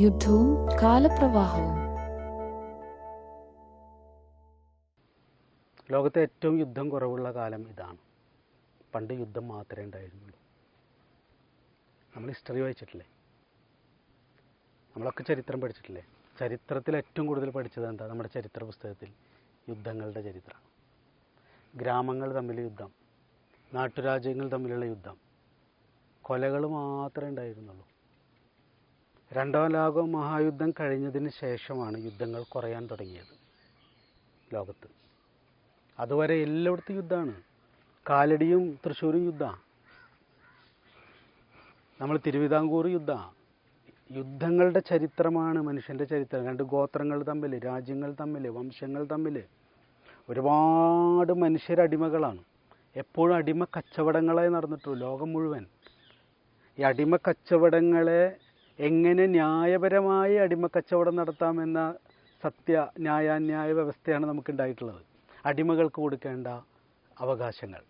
യുദ്ധവും കാലപ്രവാഹവും. ലോകത്തെ ഏറ്റവും യുദ്ധം കുറവുള്ള കാലം ഇതാണ്. പണ്ട് യുദ്ധം മാത്രമേ ഉണ്ടായിരുന്നുള്ളൂ. നമ്മൾ ഹിസ്റ്ററി വായിച്ചിട്ടില്ലേ? നമ്മളൊക്കെ ചരിത്രം പഠിച്ചിട്ടില്ലേ? ചരിത്രത്തിൽ ഏറ്റവും കൂടുതൽ പഠിച്ചത് എന്താ? നമ്മുടെ ചരിത്ര പുസ്തകത്തിൽ യുദ്ധങ്ങളുടെ ചരിത്രമാണ് ഗ്രാമങ്ങൾ തമ്മിൽ യുദ്ധം. നാട്ടുരാജ്യങ്ങൾ തമ്മിലുള്ള യുദ്ധം. കൊലകൾ മാത്രമേ ഉണ്ടായിരുന്നുള്ളൂ. രണ്ടാം ലോക മഹായുദ്ധം കഴിഞ്ഞതിന് ശേഷമാണ് യുദ്ധങ്ങൾ കുറയാൻ തുടങ്ങിയത് ലോകത്ത്. അതുവരെ എല്ലായിടത്തും യുദ്ധമാണ്. കാലടിയും തൃശ്ശൂരും യുദ്ധമാണ് നമ്മൾ തിരുവിതാംകൂർ യുദ്ധമാണ് യുദ്ധങ്ങളുടെ ചരിത്രമാണ് മനുഷ്യന്റെ ചരിത്രം. രണ്ട് ഗോത്രങ്ങൾ തമ്മിൽ രാജ്യങ്ങൾ തമ്മിൽ വംശങ്ങൾ തമ്മിൽ ഒരുപാട് മനുഷ്യരടിമകളാണ് എപ്പോഴും അടിമ കച്ചവടങ്ങളെ നടന്നിട്ടുള്ളൂ. ലോകം മുഴുവൻ. ഈ അടിമ കച്ചവടങ്ങളെ എങ്ങനെ ന്യായപരമായി അടിമ കച്ചവടം നടത്താമെന്ന സത്യ ന്യായാന്യായ വ്യവസ്ഥയാണ് നമുക്കുണ്ടായിട്ടുള്ളത്. അടിമകൾക്ക് കൊടുക്കേണ്ട അവകാശങ്ങൾ.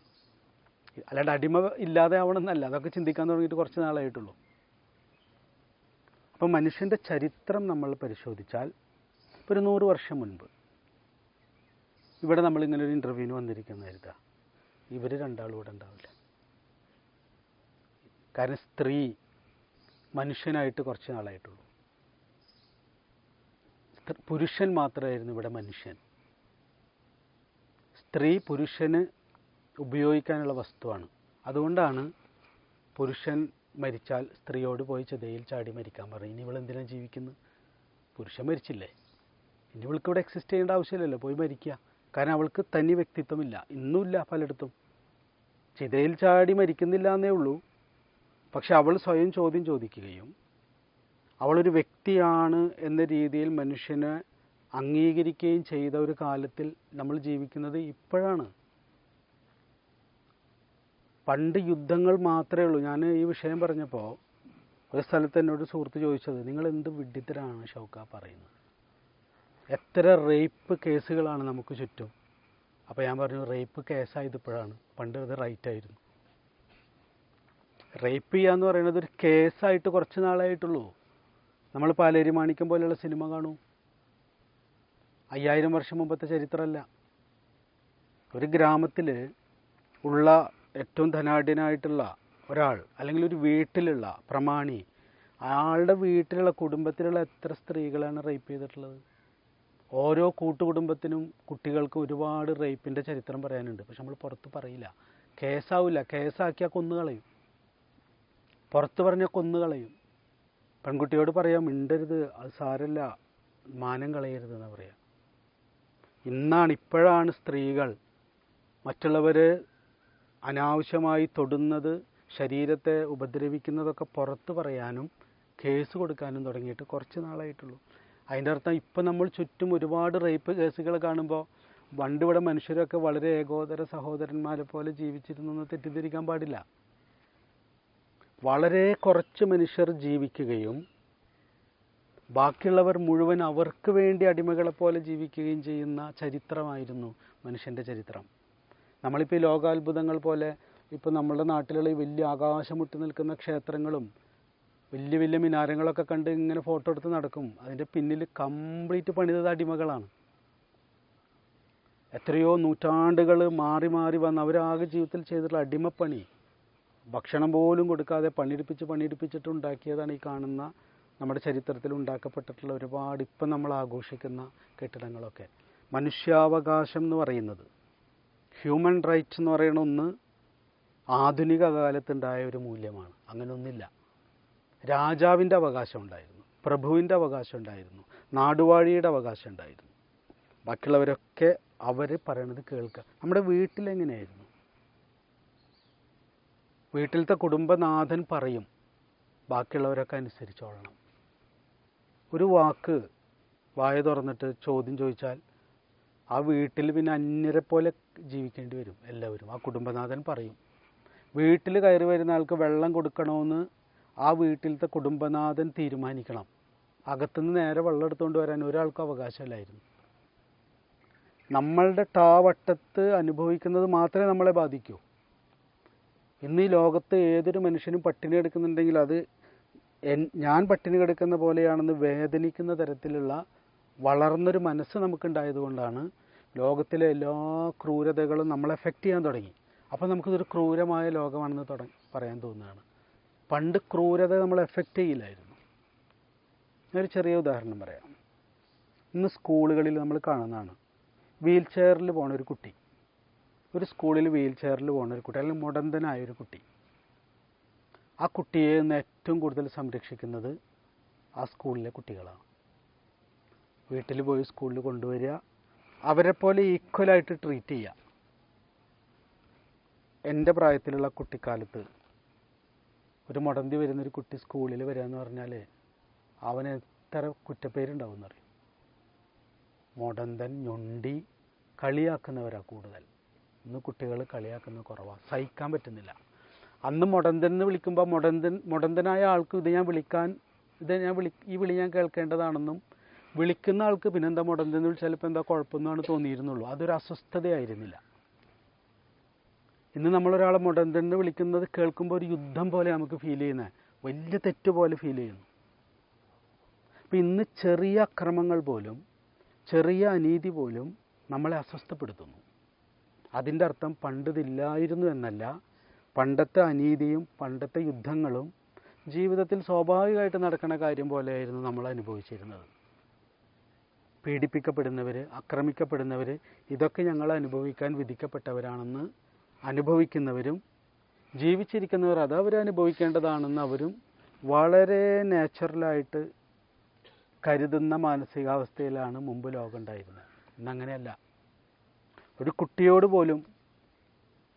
അല്ലാണ്ട് അടിമ ഇല്ലാതെ ആവണമെന്നല്ല. അതൊക്കെ ചിന്തിക്കാൻ തുടങ്ങിയിട്ട് കുറച്ച് നാളായിട്ടുള്ളൂ. അപ്പം മനുഷ്യന്റെ ചരിത്രം നമ്മൾ പരിശോധിച്ചാൽ ഒരു നൂറ് വർഷം മുൻപ് ഇവിടെ നമ്മൾ ഇങ്ങനെ ഒരു ഇന്റർവ്യൂവിന് വന്നിരിക്കുന്ന കരുതാ ഇവർ രണ്ടാളും ഇവിടെ ഉണ്ടാവില്ല. കാരണം സ്ത്രീ മനുഷ്യനായിട്ട് കുറച്ച് നാളായിട്ടുള്ളൂ. പുരുഷൻ മാത്രമായിരുന്നു ഇവിടെ മനുഷ്യൻ. സ്ത്രീ പുരുഷന് ഉപയോഗിക്കാനുള്ള വസ്തുവാണ്. അതുകൊണ്ടാണ് പുരുഷൻ മരിച്ചാൽ സ്ത്രീയോട് പോയി ചെതയിൽ ചാടി മരിക്കാൻ പറയും ഇനി ഇവളെന്തിനാ ജീവിക്കുന്നത് പുരുഷൻ മരിച്ചില്ലേ? ഇനി ഇവൾക്ക് ഇവിടെ എക്സിസ്റ്റ് ചെയ്യേണ്ട ആവശ്യമില്ലല്ലോ. പോയി മരിക്കുക. കാരണം അവൾക്ക് തനി വ്യക്തിത്വമില്ല. ഇന്നുമില്ല പലയിടത്തും. ചിതയിൽ ചാടി മരിക്കുന്നില്ല എന്നേ ഉള്ളൂ. പക്ഷെ അവൾ സ്വയം ചോദ്യം ചോദിക്കുകയും അവളൊരു വ്യക്തിയാണ് എന്ന രീതിയിൽ മനുഷ്യനെ അംഗീകരിക്കുകയും ചെയ്ത ഒരു കാലത്തിൽ നമ്മൾ ജീവിക്കുന്നത് ഇപ്പോഴാണ്. പണ്ട് യുദ്ധങ്ങൾ മാത്രമേ ഉള്ളൂ. ഞാൻ ഈ വിഷയം പറഞ്ഞപ്പോൾ ഒരു സ്ഥലത്ത് എന്നോട് സുഹൃത്ത് ചോദിച്ചത് നിങ്ങൾ എന്ത് വിഡിത്തരാണ് ഷൗക്ക പറയുന്നത്? എത്ര റേപ്പ് കേസുകളാണ് നമുക്ക് ചുറ്റും? അപ്പോൾ ഞാൻ പറഞ്ഞു റേപ്പ് കേസായത് ഇപ്പോഴാണ് പണ്ട് അത് റൈറ്റ് ആയിരുന്നു റേപ്പ് ചെയ്യുക എന്ന് പറയുന്നത് ഒരു കേസായിട്ട് കുറച്ച് നാളായിട്ടുള്ളൂ. നമ്മൾ പാലേരി മാണിക്കം പോലെയുള്ള സിനിമ കാണൂ. അയ്യായിരം വർഷം മുമ്പത്തെ ചരിത്രമല്ല. ഒരു ഗ്രാമത്തിൽ ഉള്ള ഏറ്റവും ധനാഢ്യനായിട്ടുള്ള ഒരാൾ അല്ലെങ്കിൽ ഒരു വീട്ടിലുള്ള പ്രമാണി അയാളുടെ വീട്ടിലുള്ള കുടുംബത്തിലുള്ള എത്ര സ്ത്രീകളാണ് റേപ്പ് ചെയ്തിട്ടുള്ളത്? ഓരോ കൂട്ടുകുടുംബത്തിനും കുട്ടികൾക്കും ഒരുപാട് റേപ്പിന്റെ ചരിത്രം പറയാനുണ്ട്. പക്ഷെ നമ്മൾ പുറത്ത് പറയില്ല. കേസാവില്ല കേസാക്കിയാൽ കൊന്നുകളയും. പുറത്ത് പറഞ്ഞ കൊന്നുകളയും. പെൺകുട്ടിയോട് പറയാം മിണ്ടരുത് അത് സാരല്ല മാനം കളയരുത് എന്ന് പറയാം. ഇന്നാണ് ഇപ്പോഴാണ് സ്ത്രീകൾ മറ്റുള്ളവർ അനാവശ്യമായി തൊടുന്നത് ശരീരത്തെ ഉപദ്രവിക്കുന്നതൊക്കെ പുറത്ത് പറയാനും കേസ് കൊടുക്കാനും തുടങ്ങിയിട്ട് കുറച്ച് നാളായിട്ടുള്ളൂ. അതിന്റെ അർത്ഥം ഇപ്പം നമ്മൾ ചുറ്റും ഒരുപാട് റേപ്പ് കേസുകൾ കാണുമ്പോൾ വണ്ടിവിടെ മനുഷ്യരൊക്കെ വളരെ ഏകോദര സഹോദരന്മാരെ പോലെ ജീവിച്ചിരുന്നു എന്ന് തെറ്റിദ്ധരിക്കാൻ പാടില്ല. വളരെ കുറച്ച് മനുഷ്യർ ജീവിക്കുകയും ബാക്കിയുള്ളവർ മുഴുവൻ അവർക്ക് വേണ്ടി അടിമകളെ പോലെ ജീവിക്കുകയും ചെയ്യുന്ന ചരിത്രമായിരുന്നു മനുഷ്യന്റെ ചരിത്രം. നമ്മളിപ്പോൾ ഈ ലോകാത്ഭുതങ്ങൾ പോലെ ഇപ്പോൾ നമ്മുടെ നാട്ടിലുള്ള ഈ വലിയ ആകാശം മുട്ടി നിൽക്കുന്ന ക്ഷേത്രങ്ങളും വലിയ വലിയ മിനാരങ്ങളൊക്കെ കണ്ട് ഇങ്ങനെ ഫോട്ടോ എടുത്ത് നടക്കും. അതിന്റെ പിന്നിൽ കംപ്ലീറ്റ് പണിതത് അടിമകളാണ്. എത്രയോ നൂറ്റാണ്ടുകൾ മാറി മാറി വന്ന് അവരാകെ ജീവിതത്തിൽ ചെയ്തിട്ടുള്ള അടിമപ്പണി. ഭക്ഷണം പോലും കൊടുക്കാതെ പണിയെടുപ്പിച്ച് പണിയെടുപ്പിച്ചിട്ട് ഉണ്ടാക്കിയതാണ് ഈ കാണുന്ന നമ്മുടെ ചരിത്രത്തിൽ ഉണ്ടാക്കപ്പെട്ടിട്ടുള്ള ഒരുപാട് ഇപ്പം നമ്മൾ ആഘോഷിക്കുന്ന കെട്ടിടങ്ങളൊക്കെ. മനുഷ്യാവകാശം എന്ന് പറയുന്നത് ഹ്യൂമൻ റൈറ്റ്സ് എന്ന് പറയുന്ന ഒന്ന് ആധുനിക കാലത്തുണ്ടായ ഒരു മൂല്യമാണ്. അങ്ങനൊന്നില്ല. രാജാവിന്റെ അവകാശം ഉണ്ടായിരുന്നു പ്രഭുവിന്റെ അവകാശം ഉണ്ടായിരുന്നു നാടുവാഴിയുടെ അവകാശം ഉണ്ടായിരുന്നു. ബാക്കിയുള്ളവരൊക്കെ അവർ പറയണത് കേൾക്കുക നമ്മുടെ വീട്ടിലെങ്ങനെയായിരുന്നു? വീട്ടിലത്തെ കുടുംബനാഥൻ പറയും. ബാക്കിയുള്ളവരൊക്കെ അനുസരിച്ചോളണം. ഒരു വാക്ക് വായ തുറന്നിട്ട് ചോദ്യം ചോദിച്ചാൽ ആ വീട്ടിൽ പിന്നെ അന്യരെ പോലെ ജീവിക്കേണ്ടി വരും എല്ലാവരും. ആ കുടുംബനാഥൻ പറയും. വീട്ടിൽ കയറി വരുന്ന ആൾക്ക് വെള്ളം കൊടുക്കണമെന്ന് ആ വീട്ടിലത്തെ കുടുംബനാഥൻ തീരുമാനിക്കണം. അകത്തുനിന്ന് നേരെ വെള്ളം എടുത്തുകൊണ്ട് വരാൻ ഒരാൾക്കും അവകാശമില്ലായിരുന്നു. നമ്മളുടെ ടാവട്ടത്ത് അനുഭവിക്കുന്നത് മാത്രമേ നമ്മളെ ബാധിക്കൂ. ഇന്ന് ഈ ലോകത്ത് ഏതൊരു മനുഷ്യനും പട്ടിണി കിടക്കുന്നുണ്ടെങ്കിൽ അത് ഞാൻ പട്ടിണി കിടക്കുന്ന പോലെയാണെന്ന് വേദനിക്കുന്ന തരത്തിലുള്ള വളർന്നൊരു മനസ്സ് നമുക്കുണ്ടായതുകൊണ്ടാണ് ലോകത്തിലെ എല്ലാ ക്രൂരതകളും നമ്മളെ എഫക്റ്റ് ചെയ്യാൻ തുടങ്ങി. അപ്പോൾ നമുക്കിതൊരു ക്രൂരമായ ലോകമാണെന്ന് തുടങ്ങി പറയാൻ തോന്നുകയാണ്. പണ്ട് ക്രൂരത നമ്മൾ എഫക്റ്റ് ചെയ്യില്ലായിരുന്നു. ഒരു ചെറിയ ഉദാഹരണം പറയാം. ഇന്ന് സ്കൂളുകളിൽ നമ്മൾ കാണുന്നതാണ്. വീൽ ചെയറിൽ പോണ ഒരു കുട്ടി. ഒരു സ്കൂളിൽ വീൽ ചെയറിൽ പോകുന്ന ഒരു കുട്ടി അല്ലെങ്കിൽ മുടന്തനായ ഒരു കുട്ടി. ആ കുട്ടിയെ ഇന്ന് ഏറ്റവും കൂടുതൽ സംരക്ഷിക്കുന്നത് ആ സ്കൂളിലെ കുട്ടികളാണ്. വീട്ടിൽ പോയി സ്കൂളിൽ കൊണ്ടുവരിക അവരെ പോലെ ഈക്വലായിട്ട് ട്രീറ്റ് ചെയ്യുക. എന്റെ പ്രായത്തിലുള്ള കുട്ടിക്കാലത്ത് ഒരു മുടന്തി വരുന്നൊരു കുട്ടി സ്കൂളിൽ വരിക എന്ന് പറഞ്ഞാൽ അവന് എത്ര കുറ്റപ്പേരുണ്ടാവും എന്നറിയും മുടന്തൻ ഞൊണ്ടി കളിയാക്കുന്നവരാണ് കൂടുതൽ. ഇന്ന് കുട്ടികൾ കളിയാക്കുന്നത് കുറവാണ് സഹിക്കാൻ പറ്റുന്നില്ല. അന്ന് മുടന്തൻ എന്ന് വിളിക്കുമ്പോൾ മുടന്തൻ മുടന്തനായ ആൾക്ക് ഇത് ഞാൻ വിളിക്കാൻ ഇത് ഞാൻ വിളി ഈ വിളി ഞാൻ കേൾക്കേണ്ടതാണെന്നും വിളിക്കുന്ന ആൾക്ക് പിന്നെന്താ മുടന്തൻ എന്ന് വിളിച്ചാൽ ഇപ്പോൾ എന്താ കുഴപ്പമെന്നാണ് തോന്നിയിരുന്നുള്ളൂ. അതൊരു അസ്വസ്ഥതയായിരുന്നില്ല. ഇന്ന് നമ്മളൊരാളെ മുടന്തൻ എന്ന് വിളിക്കുന്നത് കേൾക്കുമ്പോൾ ഒരു യുദ്ധം പോലെ നമുക്ക് ഫീൽ ചെയ്യുന്നത് വലിയ തെറ്റ് പോലെ ഫീൽ ചെയ്യുന്നു. അപ്പം ഇന്ന് ചെറിയ അക്രമങ്ങൾ പോലും ചെറിയ അനീതി പോലും നമ്മളെ അസ്വസ്ഥപ്പെടുത്തുന്നു. അതിന്റെ അർത്ഥം പണ്ടിതില്ലായിരുന്നു എന്നല്ല. പണ്ടത്തെ അനീതിയും പണ്ടത്തെ യുദ്ധങ്ങളും ജീവിതത്തിൽ സ്വാഭാവികമായിട്ട് നടക്കുന്ന കാര്യം പോലെയായിരുന്നു നമ്മൾ അനുഭവിച്ചിരുന്നത്. പീഡിപ്പിക്കപ്പെടുന്നവർ ആക്രമിക്കപ്പെടുന്നവർ ഇതൊക്കെ ഞങ്ങൾ അനുഭവിക്കാൻ വിധിക്കപ്പെട്ടവരാണെന്ന് അനുഭവിക്കുന്നവരും ജീവിച്ചിരിക്കുന്നവർ അത് അനുഭവിക്കേണ്ടതാണെന്ന് അവരും വളരെ നാച്ചുറലായിട്ട് കരുതുന്ന മാനസികാവസ്ഥയിലാണ് മുമ്പ് ലോകം ഉണ്ടായിരുന്നത്. ഇന്നങ്ങനെയല്ല. ഒരു കുട്ടിയോട് പോലും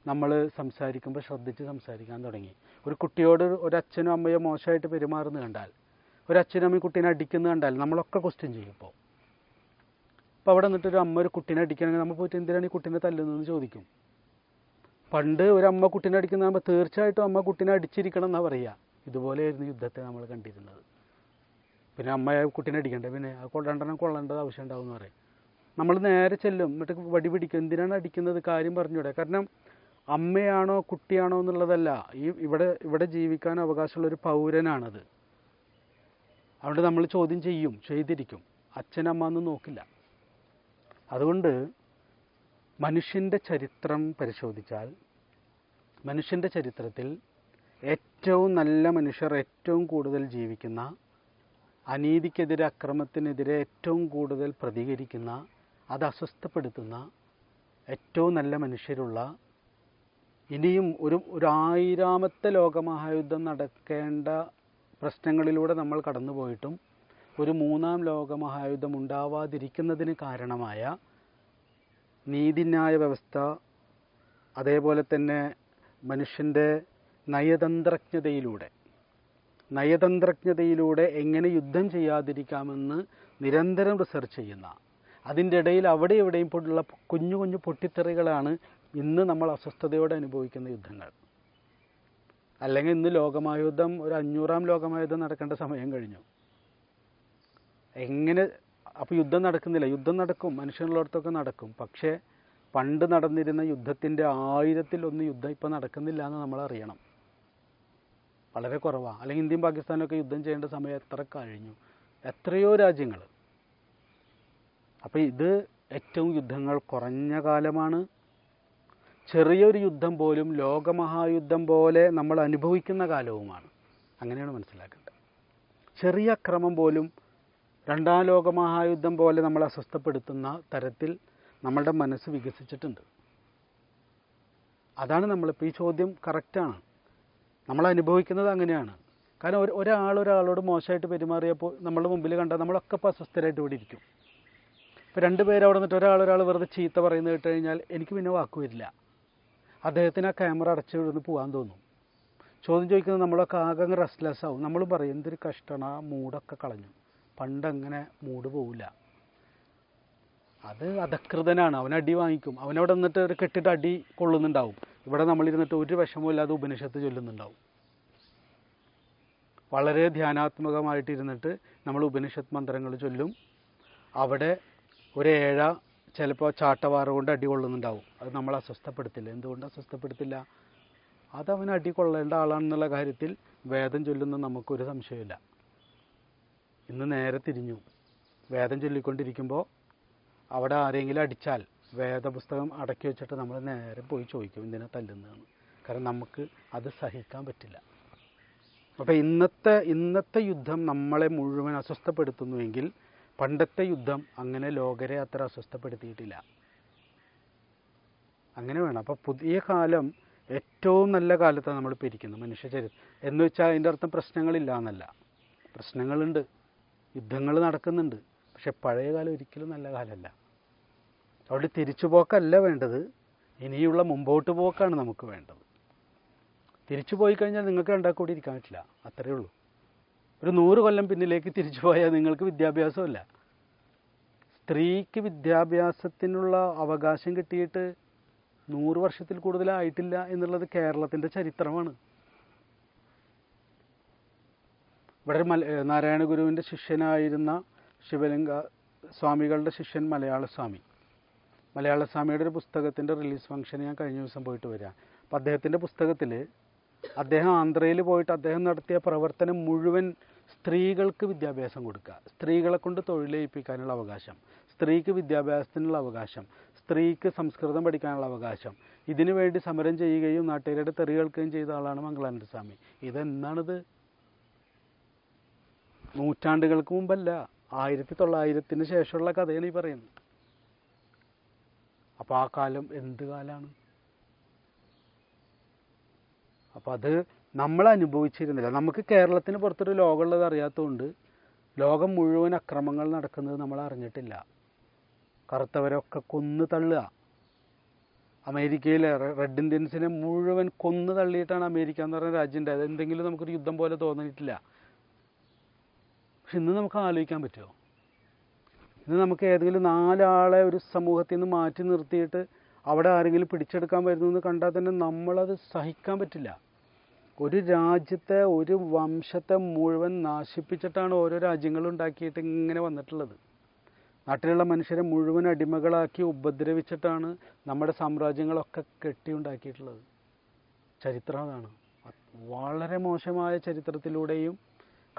നമ്മൾ സംസാരിക്കുമ്പോൾ ശ്രദ്ധിച്ച് സംസാരിക്കാൻ തുടങ്ങി. ഒരു കുട്ടിയോട് ഒരു അച്ഛനും അമ്മയോ മോശമായിട്ട് പെരുമാറുന്ന കണ്ടാൽ ഒരു അച്ഛനും അമ്മയും കുട്ടീനെ അടിക്കുന്നു കണ്ടാൽ നമ്മളൊക്കെ ക്വസ്റ്റ്യൻ ചെയ്യും ഇപ്പോൾ അപ്പോൾ അവിടെ നിന്നിട്ട് ഒരു അമ്മ ഒരു കുട്ടീനെ അടിക്കണമെങ്കിൽ നമ്മൾ പോയിട്ട് എന്തിനാണ് ഈ കുട്ടീനെ തല്ലുന്നതെന്ന് ചോദിക്കും. പണ്ട് ഒരു അമ്മ കുട്ടീനെ അടിക്കുന്നതാകുമ്പോൾ തീർച്ചയായിട്ടും അമ്മ കുട്ടീനെ അടിച്ചിരിക്കണം എന്നാണ് പറയുക ഇതുപോലെയായിരുന്നു യുദ്ധത്തെ നമ്മൾ കണ്ടിരുന്നത്. പിന്നെ അമ്മയെ കുട്ടീനെ അടിക്കണ്ടേ? പിന്നെ കൊള്ളണ്ടെണ്ണം കൊള്ളേണ്ടത് ആവശ്യം ഉണ്ടാവും എന്ന് പറയും. നമ്മൾ നേരെ ചെല്ലും. എന്നിട്ട് വടി പിടിക്കും. എന്തിനാണ് അടിക്കുന്നത്? കാര്യം പറഞ്ഞൂടെ. കാരണം അമ്മയാണോ കുട്ടിയാണോ എന്നുള്ളതല്ല. ഈ ഇവിടെ ഇവിടെ ജീവിക്കാൻ അവകാശമുള്ള ഒരു പൗരനാണത്. അവിടെ നമ്മൾ ചോദ്യം ചെയ്യും ചെയ്തിരിക്കും. അച്ഛനമ്മ എന്ന് നോക്കില്ല. അതുകൊണ്ട് മനുഷ്യന്റെ ചരിത്രം പരിശോധിച്ചാൽ മനുഷ്യന്റെ ചരിത്രത്തിൽ ഏറ്റവും നല്ല മനുഷ്യർ ഏറ്റവും കൂടുതൽ ജീവിക്കുന്ന അനീതിക്കെതിരെ അക്രമത്തിനെതിരെ ഏറ്റവും കൂടുതൽ പ്രതികരിക്കുന്ന അത് അസ്വസ്ഥപ്പെടുത്തുന്ന ഏറ്റവും നല്ല മനുഷ്യരുള്ള ഇനിയും ഒരു ഒരായിരാമത്തെ ലോകമഹായുദ്ധം നടക്കേണ്ട പ്രശ്നങ്ങളിലൂടെ നമ്മൾ കടന്നുപോയിട്ടും ഒരു മൂന്നാം ലോകമഹായുദ്ധം ഉണ്ടാവാതിരിക്കുന്നതിന് കാരണമായ നീതിന്യായ വ്യവസ്ഥ അതേപോലെ തന്നെ മനുഷ്യന്റെ നയതന്ത്രജ്ഞതയിലൂടെ നയതന്ത്രജ്ഞതയിലൂടെ എങ്ങനെ യുദ്ധം ചെയ്യാതിരിക്കാമെന്ന് നിരന്തരം റിസർച്ച് ചെയ്യുന്ന അതിന്റെ ഇടയിൽ അവിടെ എവിടെയും ഉള്ള കുഞ്ഞു കുഞ്ഞു പൊട്ടിത്തെറികളാണ് ഇന്ന് നമ്മൾ അസ്വസ്ഥതയോടെ അനുഭവിക്കുന്ന യുദ്ധങ്ങൾ. അല്ലെങ്കിൽ ഇന്ന് ലോകമായുദ്ധം ഒരു അഞ്ഞൂറാം ലോകമായുദ്ധം നടക്കേണ്ട സമയം കഴിഞ്ഞു. എങ്ങനെ അപ്പോൾ യുദ്ധം നടക്കുന്നില്ല. യുദ്ധം നടക്കും മനുഷ്യനുള്ളടത്തൊക്കെ നടക്കും. പക്ഷേ പണ്ട് നടന്നിരുന്ന യുദ്ധത്തിന്റെ ആയിരത്തിൽ ഒന്ന് യുദ്ധം ഇപ്പോൾ നടക്കുന്നില്ല എന്ന് നമ്മൾ അറിയണം. വളരെ കുറവാണ്. അല്ലെങ്കിൽ ഇന്ത്യയും പാകിസ്ഥാനൊക്കെ യുദ്ധം ചെയ്യേണ്ട സമയം എത്ര കഴിഞ്ഞു? എത്രയോ രാജ്യങ്ങൾ അപ്പോൾ ഇത് ഏറ്റവും യുദ്ധങ്ങൾ കുറഞ്ഞ കാലമാണ്. ചെറിയൊരു യുദ്ധം പോലും ലോകമഹായുദ്ധം പോലെ നമ്മൾ അനുഭവിക്കുന്ന കാലവുമാണ്. അങ്ങനെയാണ് മനസ്സിലാക്കേണ്ടത്. ചെറിയ അക്രമം പോലും രണ്ടാം ലോകമഹായുദ്ധം പോലെ നമ്മളെ അസ്വസ്ഥപ്പെടുത്തുന്ന തരത്തിൽ നമ്മളുടെ മനസ്സ് വികസിച്ചിട്ടുണ്ട്. അതാണ് നമ്മളിപ്പോൾ ഈ ചോദ്യം കറക്റ്റാണ് നമ്മൾ അനുഭവിക്കുന്നത് അങ്ങനെയാണ്. കാരണം ഒരാൾ ഒരാളോട് മോശമായിട്ട് പെരുമാറിയപ്പോൾ നമ്മളുടെ മുമ്പിൽ കണ്ടാൽ നമ്മളൊക്കെ ഇപ്പോൾ അസ്വസ്ഥരായിട്ട് ഇവിടെ ഇരിക്കും. ഇപ്പോൾ രണ്ട് പേര് അവിടെ നിന്നിട്ട് ഒരാൾ ഒരാൾ വെറുതെ ചീത്ത പറയുന്നത് കേട്ട് കഴിഞ്ഞാൽ എനിക്ക് പിന്നെ വാക്ക് വരില്ല. അദ്ദേഹത്തിന് ആ ക്യാമറ അടച്ചു വിടുന്ന് പോകാൻ തോന്നും. ചോദ്യം ചോദിക്കുന്നത് നമ്മളൊക്കെ ആകെ അങ്ങ് റെസ്റ്റ്ലെസ് ആവും. നമ്മൾ പറയും എന്തൊരു കഷ്ടമാണ് ആ മൂടൊക്കെ കളഞ്ഞു. പണ്ടങ്ങനെ മൂട് പോവില്ല. അത് അധകൃതനാണ്. അവൻ അടി വാങ്ങിക്കും. അവനവിടെ നിന്നിട്ട് ഒരു കെട്ടിട്ട് അടി കൊള്ളുന്നുണ്ടാവും. ഇവിടെ നമ്മളിരുന്നിട്ട് ഒരു വിഷമമില്ലാതെ ഉപനിഷത്ത് ചൊല്ലുന്നുണ്ടാവും. വളരെ ധ്യാനാത്മകമായിട്ടിരുന്നിട്ട് നമ്മൾ ഉപനിഷത്ത് മന്ത്രങ്ങൾ ചൊല്ലും. അവിടെ ഒരു ഏഴ ചിലപ്പോൾ ചാട്ടവാറ കൊണ്ട് അടി കൊള്ളുന്നുണ്ടാവും. അത് നമ്മൾ അസ്വസ്ഥപ്പെടുത്തില്ല. എന്തുകൊണ്ട് അസ്വസ്ഥപ്പെടുത്തില്ല? അത് അവൻ അടി കൊള്ളേണ്ട ആളാണെന്നുള്ള കാര്യത്തിൽ വേദം ചൊല്ലുന്ന നമുക്കൊരു സംശയമില്ല ഇന്ന് നേരെ തിരിഞ്ഞു. വേദം ചൊല്ലിക്കൊണ്ടിരിക്കുമ്പോൾ അവിടെ ആരെങ്കിലും അടിച്ചാൽ വേദപുസ്തകം അടക്കി വെച്ചിട്ട് നമ്മൾ നേരെ പോയി ചോദിക്കും ഇതിനെ തല്ലുന്നതെന്ന്. കാരണം നമുക്ക് അത് സഹിക്കാൻ പറ്റില്ല. അപ്പോൾ ഇന്നത്തെ ഇന്നത്തെ യുദ്ധം നമ്മളെ മുഴുവൻ അസ്വസ്ഥപ്പെടുത്തുന്നുവെങ്കിൽ പണ്ടത്തെ യുദ്ധം അങ്ങനെ ലോകരെ അത്ര അസ്വസ്ഥപ്പെടുത്തിയിട്ടില്ല. അങ്ങനെ വേണം. അപ്പോൾ പുതിയ കാലം ഏറ്റവും നല്ല കാലത്താണ് നമ്മൾ പിരിക്കുന്നത് മനുഷ്യ ചരിത്രം. എന്ന് വെച്ചാൽ അതിന്റെ അർത്ഥം പ്രശ്നങ്ങളില്ല എന്നല്ല. പ്രശ്നങ്ങളുണ്ട്. യുദ്ധങ്ങൾ നടക്കുന്നുണ്ട്. പക്ഷെ പഴയ കാലം ഒരിക്കലും നല്ല കാലമല്ല. അവിടെ തിരിച്ചുപോക്കല്ല വേണ്ടത്. ഇനിയുള്ള മുമ്പോട്ട് പോക്കാണ് നമുക്ക് വേണ്ടത്. തിരിച്ചു പോയി കഴിഞ്ഞാൽ നിങ്ങൾക്ക് ഉണ്ടാക്കൂടി കൂടി ഇരിക്കാൻ പറ്റില്ല. അത്രയേ ഉള്ളൂ. ഒരു നൂറ് കൊല്ലം പിന്നിലേക്ക് തിരിച്ചു പോയാൽ നിങ്ങൾക്ക് വിദ്യാഭ്യാസമില്ല. സ്ത്രീക്ക് വിദ്യാഭ്യാസത്തിനുള്ള അവകാശം കിട്ടിയിട്ട് നൂറ് വർഷത്തിൽ കൂടുതലായിട്ടില്ല എന്നുള്ളത് കേരളത്തിന്റെ ചരിത്രമാണ്. ഇവിടെ മല നാരായണ ഗുരുവിന്റെ ശിഷ്യനായിരുന്ന ശിവലിംഗ സ്വാമികളുടെ ശിഷ്യൻ മലയാള സ്വാമി. മലയാള സ്വാമിയുടെ ഒരു പുസ്തകത്തിന്റെ റിലീസ് ഫംഗ്ഷൻ ഞാൻ കഴിഞ്ഞ ദിവസം പോയിട്ട് വരാം. അപ്പം അദ്ദേഹത്തിന്റെ പുസ്തകത്തിൽ അദ്ദേഹം ആന്ധ്രയിൽ പോയിട്ട് അദ്ദേഹം നടത്തിയ പ്രവർത്തനം മുഴുവൻ സ്ത്രീകൾക്ക് വിദ്യാഭ്യാസം കൊടുക്കുക. സ്ത്രീകളെ കൊണ്ട് തൊഴിലേൽപ്പിക്കാനുള്ള അവകാശം. സ്ത്രീക്ക് വിദ്യാഭ്യാസത്തിനുള്ള അവകാശം. സ്ത്രീക്ക് സംസ്കൃതം പഠിക്കാനുള്ള അവകാശം. ഇതിനു വേണ്ടി സമരം ചെയ്യുകയും നാട്ടുകാരുടെ തെറി കേൾക്കുകയും ചെയ്ത ആളാണ് മംഗളാനന്ദ സ്വാമി. ഇതെന്നാണിത് നൂറ്റാണ്ടുകൾക്ക് മുമ്പല്ല ആയിരത്തി തൊള്ളായിരത്തിന് ശേഷമുള്ള കഥയാണ് ഈ പറയുന്നത്. അപ്പോൾ ആ കാലം എന്ത് കാലമാണ് അപ്പോൾ അത് നമ്മൾ അനുഭവിച്ചിരുന്നില്ല നമുക്ക് കേരളത്തിന് പുറത്തൊരു ലോകമുള്ളത് അറിയാത്തതുകൊണ്ട് ലോകം മുഴുവൻ അക്രമങ്ങൾ നടക്കുന്നത് നമ്മൾ അറിഞ്ഞിട്ടില്ല. കറുത്തവരൊക്കെ കൊന്നു തള്ളുക. അമേരിക്കയിലെ റെഡ് ഇന്ത്യൻസിനെ മുഴുവൻ കൊന്നു തള്ളിയിട്ടാണ് അമേരിക്ക എന്ന് പറഞ്ഞ രാജ്യം ഉണ്ടായത്. എന്തെങ്കിലും നമുക്കൊരു യുദ്ധം പോലെ തോന്നിയിട്ടില്ല. പക്ഷെ ഇന്ന് നമുക്ക് ആലോചിക്കാൻ പറ്റുമോ? ഇന്ന് നമുക്ക് ഏതെങ്കിലും നാലാളെ ഒരു സമൂഹത്തിൽ നിന്ന് മാറ്റി നിർത്തിയിട്ട് അവിടെ ആരെങ്കിലും പിടിച്ചെടുക്കാൻ വരുന്നു എന്ന് കണ്ടാൽ തന്നെ നമ്മളത് സഹിക്കാൻ പറ്റില്ല. ഒരു രാജ്യത്തെ ഒരു വംശത്തെ മുഴുവൻ നാശിപ്പിച്ചിട്ടാണ് ഓരോ രാജ്യങ്ങളും ഉണ്ടാക്കിയിട്ട് ഇങ്ങനെ വന്നിട്ടുള്ളത്. നാട്ടിലുള്ള മനുഷ്യരെ മുഴുവൻ അടിമകളാക്കി ഉപദ്രവിച്ചിട്ടാണ് നമ്മുടെ സാമ്രാജ്യങ്ങളൊക്കെ കെട്ടിയുണ്ടാക്കിയിട്ടുള്ളത്. ചരിത്രം അതാണ്. വളരെ മോശമായ ചരിത്രത്തിലൂടെയും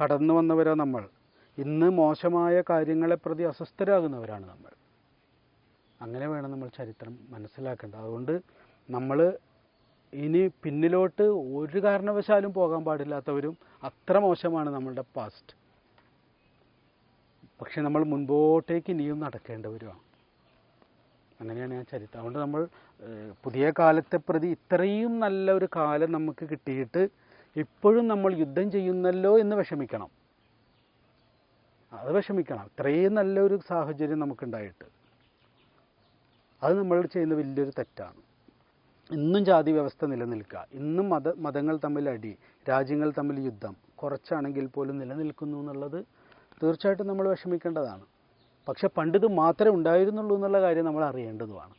കടന്നു വന്നവരാ നമ്മൾ. ഇന്ന് മോശമായ കാര്യങ്ങളെ പ്രതി അസ്വസ്ഥരാകുന്നവരാണ് നമ്മൾ. അങ്ങനെ വേണം നമ്മൾ ചരിത്രം മനസ്സിലാക്കേണ്ടത്. അതുകൊണ്ട് നമ്മൾ ഇനി പിന്നിലോട്ട് ഒരു കാരണവശാലും പോകാൻ പാടില്ലാത്തവരും അത്ര മോശമാണ് നമ്മളുടെ പാസ്റ്റ് പക്ഷെ നമ്മൾ മുൻപോട്ടേക്ക് ഇനിയും നടക്കേണ്ടവരുമാണ് അങ്ങനെയാണ് ഞാൻ ചരിത്രം. അതുകൊണ്ട് നമ്മൾ പുതിയ കാലത്തെ പ്രതി ഇത്രയും നല്ല ഒരു കാലം നമുക്ക് കിട്ടിയിട്ട് ഇപ്പോഴും നമ്മൾ യുദ്ധം ചെയ്യുന്നല്ലോ എന്ന് വിഷമിക്കണം. അത് വിഷമിക്കണം. ഇത്രയും നല്ലൊരു സാഹചര്യം നമുക്കുണ്ടായിട്ട്. അത് നമ്മൾ ചെയ്യുന്ന വലിയൊരു തെറ്റാണ്. ഇന്നും ജാതി വ്യവസ്ഥ നിലനിൽക്കുക. ഇന്നും മത മതങ്ങൾ തമ്മിൽ അടി രാജ്യങ്ങൾ തമ്മിൽ യുദ്ധം കുറച്ചാണെങ്കിൽ പോലും നിലനിൽക്കുന്നു എന്നുള്ളത് തീർച്ചയായിട്ടും നമ്മൾ വിഷമിക്കേണ്ടതാണ്. പക്ഷെ പണ്ടിത് മാത്രമേ ഉണ്ടായിരുന്നുള്ളൂ എന്നുള്ള കാര്യം നമ്മൾ അറിയേണ്ടതുമാണ്.